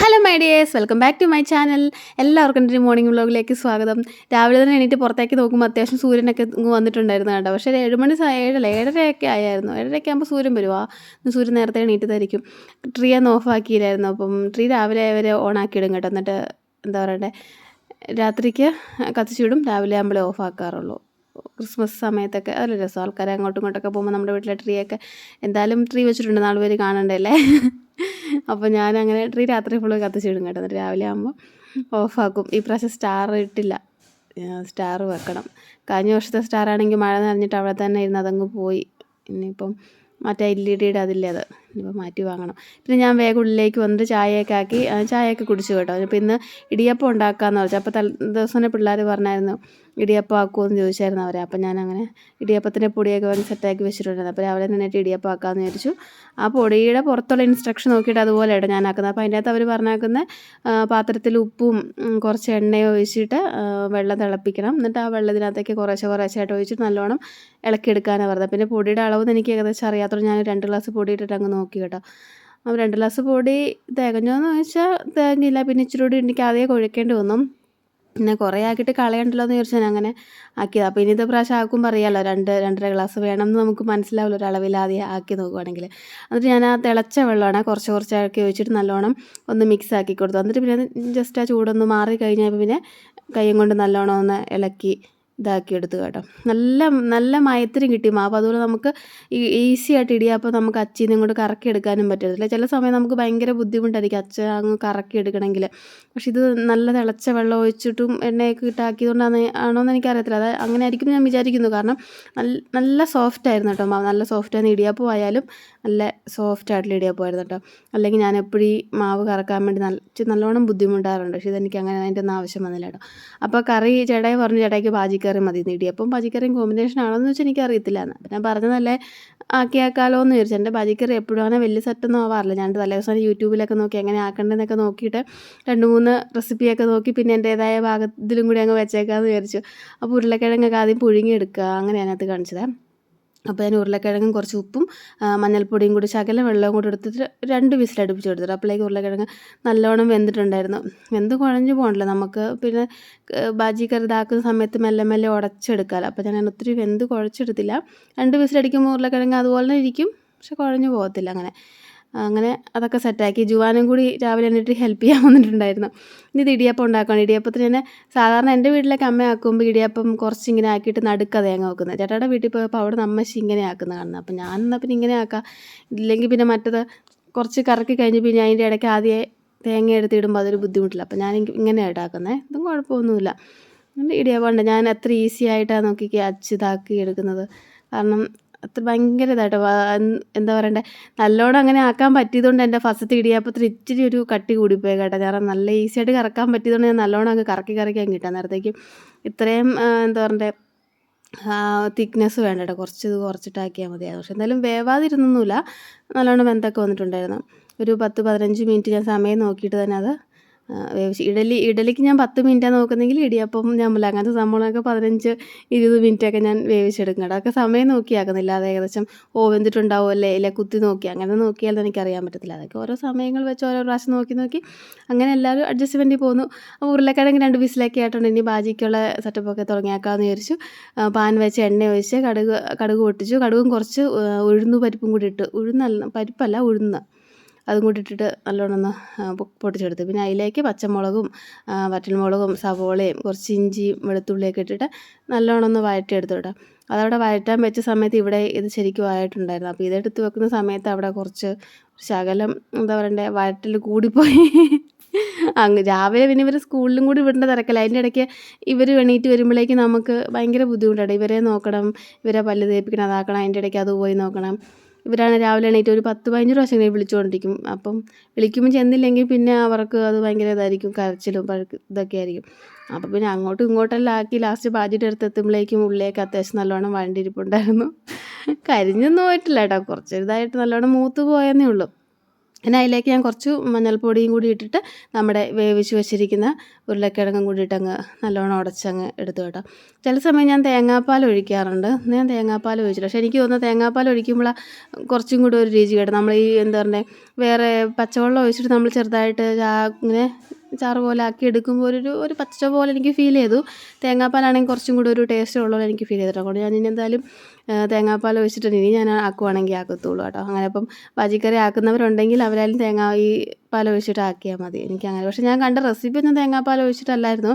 Hello my dears welcome back to my channel എല്ലാവർക്കും എന്റെ morning വ്ലോഗിലേക്ക് സ്വാഗതം. രാവിലെ തന്നെ എണീറ്റ് പുറത്തേക്ക് നോക്കുമ്പോൾ അത്യാവശ്യം സൂര്യനൊക്കെ വന്നിട്ടുണ്ടായിരുന്നു കേട്ടോ പക്ഷേ ഒരു ഏഴ് മണി ഏഴല്ല ഏഴരയൊക്കെ ആയിരുന്നു ഏഴരയൊക്കെ ആകുമ്പോൾ സൂര്യൻ വരുവാ. സൂര്യൻ നേരത്തെ എണീറ്റതായിരിക്കും. ട്രീ ഒന്ന് ഓഫ് ആക്കിയില്ലായിരുന്നു. അപ്പം ട്രീ രാവിലെ വരെ ഓൺ ആക്കിയിടും കേട്ടോ. എന്നിട്ട് എന്താ പറയണ്ടേ? രാത്രിക്ക് കത്തിച്ചിടും രാവിലെ ആകുമ്പോഴേ ഓഫ് ആക്കാറുള്ളൂ. ക്രിസ്മസ് സമയത്തൊക്കെ അതല്ല രസം. ആൾക്കാരെ അങ്ങോട്ടും ഇങ്ങോട്ടൊക്കെ പോകുമ്പോൾ നമ്മുടെ വീട്ടിലെ ട്രീയൊക്കെ എന്തായാലും ട്രീ വെച്ചിട്ടുണ്ട്. നാളുപേര് കാണണ്ടല്ലേ അപ്പോൾ ഞാൻ അങ്ങനെ ട്രീ രാത്രി ഫുള്ള് കത്തിച്ചിടും കേട്ടോ. എന്നിട്ട് രാവിലെ ആകുമ്പോൾ ഓഫാക്കും ഈ പ്രാവശ്യം സ്റ്റാർ ഇട്ടില്ല. സ്റ്റാർ വെക്കണം. കഴിഞ്ഞ വർഷത്തെ സ്റ്റാർ ആണെങ്കിൽ മഴ നനഞ്ഞിട്ട് അവിടെ തന്നെ ഇരുന്ന് അതങ്ങ് പോയി. ഇനിയിപ്പം മറ്റേ എൽ ഇ ഡിയുടെ അതില്ലേ അത്. ഇനിയിപ്പോൾ മാറ്റി വാങ്ങണം. പിന്നെ ഞാൻ വേഗം ഉള്ളിലേക്ക് വന്നിട്ട് ചായയൊക്കെ ആക്കി ചായയൊക്കെ കുടിച്ചു കേട്ടോ. അപ്പോൾ ഇന്ന് ഇടിയപ്പം ഉണ്ടാക്കാമെന്ന് വെച്ചാൽ അപ്പോൾ തൽ ദിവസം തന്നെ പിള്ളേർ പറഞ്ഞായിരുന്നു ഇടിയപ്പം ആക്കുമെന്ന് ചോദിച്ചായിരുന്നു അവരെ. അപ്പം ഞാൻ അങ്ങനെ ഇടിയപ്പത്തിന്റെ പൊടിയൊക്കെ വാങ്ങി സെറ്റാക്കി വെച്ചിട്ടുണ്ടായിരുന്നു. അപ്പോൾ രാവിലെ നിന്നിട്ട് ഇടിയപ്പം ആക്കാമെന്ന് വിചാരിച്ചു. ആ പൊടിയുടെ പുറത്തുള്ള ഇൻസ്ട്രക്ഷൻ നോക്കിയിട്ട് അതുപോലെ ഇട ഞാൻ ആക്കുന്നത്. അപ്പോൾ അതിന്റെ അകത്ത് അവർ പറഞ്ഞേക്കുന്ന പാത്രത്തിൽ ഉപ്പും കുറച്ച് എണ്ണയും ഒഴിച്ചിട്ട് വെള്ളം തിളപ്പിക്കണം. എന്നിട്ട് ആ വെള്ളത്തിനകത്തേക്ക് കുറേശ്ശെ കുറേശ്ശായിട്ട് ഒഴിച്ചിട്ട് നല്ലോണം ഇളക്കിയെടുക്കാനാണ് പറഞ്ഞത്. പിന്നെ പൊടിയുടെ അളവ് എനിക്ക് ഏകദേശം അറിയാത്തതുകൊണ്ട് ഞാൻ രണ്ട് ഗ്ലാസ് പൊടി ഇട്ടിട്ട് അങ്ങ് നോക്കി കേട്ടോ. അപ്പോൾ രണ്ട് ഗ്ലാസ് പൊടി തികഞ്ഞോന്ന് ചോദിച്ചാൽ തികഞ്ഞില്ല പിന്നെ ഇച്ചിരി കൂടി എനിക്ക് ആദ്യം കുഴക്കേണ്ടി വന്നു. പിന്നെ കുറേ ആക്കിയിട്ട് കളയണ്ടല്ലോ എന്ന് ചോദിച്ചാൽ ഞാൻ അങ്ങനെ ആക്കിയത്. അപ്പോൾ ഇനിത്തെ പ്രാവശ്യം ആക്കുമ്പോൾ അറിയാമല്ലോ രണ്ട് രണ്ടര ഗ്ലാസ് വേണമെന്ന് നമുക്ക് മനസ്സിലാവില്ല ഒരളവിലാതെ ആക്കി നോക്കുവാണെങ്കിൽ എന്നിട്ട് ഞാൻ ആ തിളച്ച വെള്ളമാണ് കുറച്ച് കുറച്ചാക്കി ഒഴിച്ചിട്ട് നല്ലോണം ഒന്ന് മിക്സ് ആക്കി കൊടുത്തു. എന്നിട്ട് പിന്നെ ജസ്റ്റ് ആ ചൂടൊന്ന് മാറി കഴിഞ്ഞപ്പോൾ പിന്നെ കൈയും കൊണ്ട് നല്ലോണം ഒന്ന് ഇളക്കി ഇതാക്കി എടുത്തു കേട്ടോ. നല്ല നല്ല മയത്തിനും കിട്ടി മാവ്. അതുപോലെ നമുക്ക് ഈസി ആയിട്ട് ഇടിയപ്പോൾ നമുക്ക് അച്ചീന്ന് ഇങ്ങോട്ട് കറക്കി എടുക്കാനും പറ്റത്തില്ല. ചില സമയം നമുക്ക് ഭയങ്കര ബുദ്ധിമുട്ടായിരിക്കും അച്ച അങ്ങ് കറക്കി എടുക്കണമെങ്കിൽ പക്ഷെ ഇത് നല്ല തിളച്ച വെള്ളം ഒഴിച്ചിട്ടും എണ്ണയൊക്കെ ഇട്ടാക്കിയതുകൊണ്ടാണ് ആണോന്ന് എനിക്കറിയത്തില്ല. അത് അങ്ങനെ ആയിരിക്കും ഞാൻ വിചാരിക്കുന്നു. കാരണം നല്ല നല്ല സോഫ്റ്റ് ആയിരുന്നു കേട്ടോ മാവ്. നല്ല സോഫ്റ്റ് ആയിരുന്നു. ഇടിയപ്പം ആയാലും നല്ല സോഫ്റ്റ് ആയിട്ടുള്ള ഇടിയപ്പമായിരുന്നു കേട്ടോ. അല്ലെങ്കിൽ ഞാൻ എപ്പോഴും മാവ് കറക്കാൻ വേണ്ടി നല്ല നല്ലവണ്ണം ബുദ്ധിമുട്ടാറുണ്ട്. പക്ഷേ ഇതെനിക്ക് അങ്ങനെ അതിന്റെ ഒന്നും ആവശ്യം വന്നില്ല കേട്ടോ. അപ്പോൾ കറി ചേട്ടായി പറഞ്ഞു ചേട്ടായിക്ക് പാജിക്കറി മതി ഇടിയപ്പം പച്ചക്കറിയും കോമ്പിനേഷൻ ആണോന്ന് വെച്ചാൽ എനിക്ക് അറിയത്തില്ല എന്ന്. അപ്പം ഞാൻ പറഞ്ഞതല്ലേ ആക്കിയാക്കാലോ എന്ന് ചോദിച്ചു എന്റെ പച്ചക്കറി എപ്പോഴും അങ്ങനെ വലിയ സെറ്റൊന്നും ആവാറില്ല. ഞാൻ തലേ ദിവസം യൂട്യൂബിലൊക്കെ നോക്കി എങ്ങനെ ആക്കേണ്ടതെന്നൊക്കെ നോക്കിയിട്ട് രണ്ട് മൂന്ന് റെസിപ്പിയൊക്കെ നോക്കി പിന്നെ എന്റേതായ ഭാഗത്തിലും കൂടി അങ്ങ് വെച്ചേക്കാമെന്ന് വിചാരിച്ചു. അപ്പോൾ ഉരുളക്കിഴങ്ങൊക്കെ ആദ്യം പുഴുങ്ങിയെടുക്കുക അങ്ങനെയാണ് അതിനകത്ത് കാണിച്ചത്. അപ്പോൾ ഞാൻ ഉരുളക്കിഴങ്ങും കുറച്ച് ഉപ്പും മഞ്ഞൾപ്പൊടിയും കൂടി ശകലം വെള്ളവും കൂടി എടുത്തിട്ട് രണ്ട് വിസിൽ അടുപ്പിച്ച് കൊടുത്തിട്ട്. അപ്പോഴേക്ക് ഉരുളക്കിഴങ്ങ് നല്ലോണം വെന്തിട്ടുണ്ടായിരുന്നു. വെന്ത് കുഴഞ്ഞു പോകണല്ലോ. നമുക്ക് പിന്നെ ബാജി കറി ഇതാക്കുന്ന സമയത്ത് മെല്ലെ മെല്ലെ ഉടച്ചെടുക്കാമല്ലോ. അപ്പോൾ ഞാൻ ഒത്തിരി വെന്ത് കുഴച്ചെടുത്തില്ല. രണ്ട് വിസിലടിക്കുമ്പോൾ ഉരുളക്കിഴങ്ങ് അതുപോലെ ഇരിക്കും. പക്ഷെ കുഴഞ്ഞു പോകത്തില്ല അങ്ങനെ. അങ്ങനെ അതൊക്കെ സെറ്റാക്കി. ജുവാനും കൂടി രാവിലെ എന്നിട്ട് ഹെൽപ്പ് ചെയ്യാൻ വന്നിട്ടുണ്ടായിരുന്നു. ഇനി ഇത് ഇടിയപ്പം ഉണ്ടാക്കണം. ഇടിയപ്പത്തിന് തന്നെ സാധാരണ എന്റെ വീട്ടിലൊക്കെ അമ്മ ആക്കുമ്പോൾ ഇടിയപ്പം കുറച്ച് ഇങ്ങനെ ആക്കിയിട്ട് നടുക്ക തേങ്ങ വെക്കുന്നത്. ചേട്ടായുടെ വീട്ടിൽ പോയപ്പോൾ അവിടെ നിന്ന് ഇങ്ങനെ ആക്കുന്ന കാണുന്നത്. അപ്പം ഞാൻ എന്നാൽ പിന്നെ ഇങ്ങനെ ആക്കാം. ഇല്ലെങ്കിൽ പിന്നെ മറ്റത് കുറച്ച് കറക്കി കഴിഞ്ഞ് പിന്നെ അതിന്റെ ഇടയ്ക്ക് ആദ്യമേ തേങ്ങ എടുത്തിടുമ്പോൾ അതൊരു ബുദ്ധിമുട്ടില്ല. അപ്പം ഞാൻ ഇങ്ങനെ ഉണ്ടാക്കുന്നത് ഇതും കുഴപ്പമൊന്നുമില്ല. ഇടിയപ്പം ഉണ്ട്. ഞാൻ അത്ര ഈസി ആയിട്ടാണ് നോക്കി അച്ചിതാക്കി എടുക്കുന്നത്. കാരണം അത്ര ഭയങ്കര ഇതായിട്ട് എന്താ പറയണ്ടേ നല്ലോണം അങ്ങനെ ആക്കാൻ പറ്റിയതുകൊണ്ട് എന്റെ ഫസ്റ്റത്തെ ഇടിയപ്പത്തിൽ ഇച്ചിരി ഒരു കട്ടി കൂടിപ്പോയി കേട്ടോ. കാരണം നല്ല ഈസി ആയിട്ട് കറക്കാൻ പറ്റിയതുകൊണ്ട് ഞാൻ നല്ലോണം അങ്ങ് കറക്കി കറക്കി അങ്ങ് കിട്ടാൻ നേരത്തേക്ക് ഇത്രയും എന്താ പറയണ്ടേ തിക്നെസ് വേണ്ട കേട്ടോ. കുറച്ച് കുറച്ചിട്ടാക്കിയാൽ മതിയായിരുന്നു പക്ഷെ എന്തായാലും വേവാതിരുന്നൊന്നുമില്ല. നല്ലോണം വെന്തൊക്കെ വന്നിട്ടുണ്ടായിരുന്നു. ഒരു പത്ത് പതിനഞ്ച് മിനിറ്റ് ഞാൻ സമയം നോക്കിയിട്ട് തന്നെ അത് ഇഡലി ഇഡലിക്ക് ഞാൻ പത്ത് മിനിറ്റാണ് നോക്കുന്നെങ്കിൽ ഇടിയപ്പം ഞമ്മല അങ്ങനത്തെ സംഭവങ്ങളൊക്കെ പതിനഞ്ച് ഇരുപത് മിനിറ്റൊക്കെ ഞാൻ വേവിച്ചെടുക്കും കേട്ടോ അതൊക്കെ സമയം നോക്കിയാക്കുന്നില്ല അത് ഏകദേശം ഓ അല്ലേ ഇല്ല കുത്തി നോക്കി. അങ്ങനെ നോക്കിയാൽ എനിക്കറിയാൻ പറ്റത്തില്ല. അതൊക്കെ ഓരോ സമയങ്ങൾ വെച്ച് ഓരോ പ്രാവശ്യം നോക്കി നോക്കി അങ്ങനെ എല്ലാവരും അഡ്ജസ്റ്റ്മെന്റിൽ പോകുന്നു അപ്പോൾ ഉരുളക്കിഴങ്ങ് രണ്ട് വിസിലൊക്കെ ആയിട്ടുണ്ട്. ഇനി ബാജിക്കുള്ള സെറ്റപ്പൊക്കെ തുടങ്ങിയാക്കാമെന്ന് വിചാരിച്ചു. പാൻ വെച്ച് എണ്ണ ഒഴിച്ച് കടുക് കടുക് പൊട്ടിച്ചു. കടുകും കുറച്ച് ഉഴുന്ന് പരിപ്പും കൂടി ഇട്ട്. ഉഴുന്നല്ല പരിപ്പല്ല ഉഴുന്ന്. അതും കൂടി ഇട്ടിട്ട് നല്ലോണം ഒന്ന് പൊട്ടിച്ചെടുത്ത്. പിന്നെ അതിലേക്ക് പച്ചമുളകും വറ്റൽമുളകും സവോളയും കുറച്ച് ഇഞ്ചിയും വെളുത്തുള്ളിയൊക്കെ ഇട്ടിട്ട് നല്ലോണം ഒന്ന് വഴറ്റിയെടുത്തു കേട്ടോ അതവിടെ വഴറ്റാൻ വെച്ച സമയത്ത് ഇവിടെ ഇത് ശരിക്കും ആയിട്ടുണ്ടായിരുന്നു. അപ്പോൾ ഇതെടുത്ത് വെക്കുന്ന സമയത്ത് അവിടെ കുറച്ച് ശകലം എന്താ പറയണ്ടേ വഴറ്റൽ കൂടിപ്പോയി. അങ്ങ് രാവിലെ പിന്നെ ഇവർ സ്കൂളിലും കൂടി വിടേണ്ട തിരക്കല്ല. അതിന്റെ ഇടയ്ക്ക് ഇവർ എണീറ്റ് വരുമ്പോഴേക്ക് നമുക്ക് ഭയങ്കര ബുദ്ധിമുട്ടാണ്. ഇവരെ നോക്കണം ഇവരെ പല്ല് തേപ്പിക്കണം അതാക്കണം അതിന്റെ ഇടയ്ക്ക് അത് പോയി നോക്കണം. ഇവരാണ് രാവിലെ എണീറ്റ് ഒരു പത്ത് പതിനഞ്ച് പ്രാവശ്യം ഇങ്ങനെ വിളിച്ചുകൊണ്ടിരിക്കും. അപ്പം വിളിക്കുമ്പോൾ ചെന്നില്ലെങ്കിൽ പിന്നെ അവർക്ക് അത് ഭയങ്കര ഇതായിരിക്കും കരച്ചിലും പഴുക്ക് ഇതൊക്കെ ആയിരിക്കും. അപ്പം പിന്നെ അങ്ങോട്ടും ഇങ്ങോട്ടെല്ലാം ആക്കി ലാസ്റ്റ് പാചകം അടുത്ത് എത്തുമ്പോഴേക്കും ഉള്ളിലേക്ക് അത്യാവശ്യം നല്ലോണം വണ്ടിയിരിപ്പുണ്ടായിരുന്നു കരിഞ്ഞൊന്നും പോയിട്ടില്ല കേട്ടോ. കുറച്ച് ഇതായിട്ട് നല്ലോണം മൂത്ത് പോയെന്നേ ഉള്ളൂ. പിന്നെ അതിലേക്ക് ഞാൻ കുറച്ച് മഞ്ഞൾപ്പൊടിയും കൂടി ഇട്ടിട്ട് നമ്മുടെ വേവിച്ച് വെച്ചിരിക്കുന്ന ഉരുളക്കിഴങ്ങും കൂടി ഇട്ടങ്ങ് നല്ലോണം ഉടച്ചങ്ങ് എടുത്തു കേട്ടോ. ചില സമയം ഞാൻ തേങ്ങാപ്പാൽ ഒഴിക്കാറുണ്ട്. ഞാൻ തേങ്ങാപ്പാൽ ഒഴിച്ചിട്ട് പക്ഷേ എനിക്ക് തോന്നുന്നു തേങ്ങാപ്പാൽ ഒഴിക്കുമ്പോഴാണ് കുറച്ചും കൂടി ഒരു രുചി കേട്ടോ. നമ്മൾ ഈ എന്താ പറയുക വേറെ പച്ചവെള്ളം ഒഴിച്ചിട്ട് നമ്മൾ ചെറുതായിട്ട് ചാ ഇങ്ങനെ ചാറ് പോലെ ആക്കി എടുക്കുമ്പോൾ ഒരു ഒരു പച്ച പോലെ എനിക്ക് ഫീൽ ചെയ്തു. തേങ്ങാപ്പാലാണെങ്കിൽ കുറച്ചും കൂടി ഒരു ടേസ്റ്റ് ഉള്ളത് എനിക്ക് ഫീൽ ചെയ്തിട്ട് അതുകൊണ്ട് ഞാൻ ഇനി എന്തായാലും തേങ്ങാപ്പാൽ ഒഴിച്ചിട്ടുണ്ട് ഇനി ഞാൻ ആക്കുവാണെങ്കിൽ ആക്കത്തുള്ളൂ കേട്ടോ. അങ്ങനെ അപ്പം പാചിക്കറി ആക്കുന്നവരുണ്ടെങ്കിൽ അവരായാലും തേങ്ങാ ഈ പാൽ ഒഴിച്ചിട്ട് ആക്കിയാൽ മതി. എനിക്ക് അങ്ങനെ പക്ഷേ ഞാൻ കണ്ട റെസിപ്പി ഒന്നും തേങ്ങാപ്പാൽ ഒഴിച്ചിട്ടല്ലായിരുന്നു.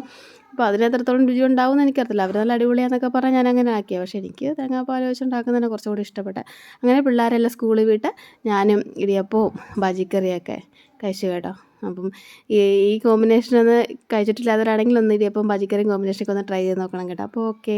അപ്പോൾ അതിന് എത്രത്തോളം രുചി ഉണ്ടാവും എന്ന് എനിക്കറിയില്ല അവർ നല്ല അടിപൊളിയാന്നൊക്കെ പറഞ്ഞാൽ ഞാൻ അങ്ങനെ ആക്കിയത് പക്ഷേ എനിക്ക് തേങ്ങാപ്പാൽ വെച്ചുണ്ടാക്കുന്നതാണ് കുറച്ചുകൂടി ഇഷ്ടപ്പെട്ടത് അങ്ങനെ പിള്ളേരെല്ലാം സ്കൂളിൽ വിട്ട് ഞാനും ഇടിയപ്പവും ബജിക്കറിയൊക്കെ കഴിച്ചു കേട്ടോ. അപ്പം ഈ കോമ്പിനേഷൻ ഒന്ന് കഴിച്ചിട്ടില്ലാത്തവരാണെങ്കിൽ ഒന്ന് ഇടിയപ്പം പച്ചക്കറിയും കോമ്പിനേഷനൊക്കെ ഒന്ന് ട്രൈ ചെയ്ത് നോക്കണം കേട്ടോ. അപ്പോൾ ഓക്കേ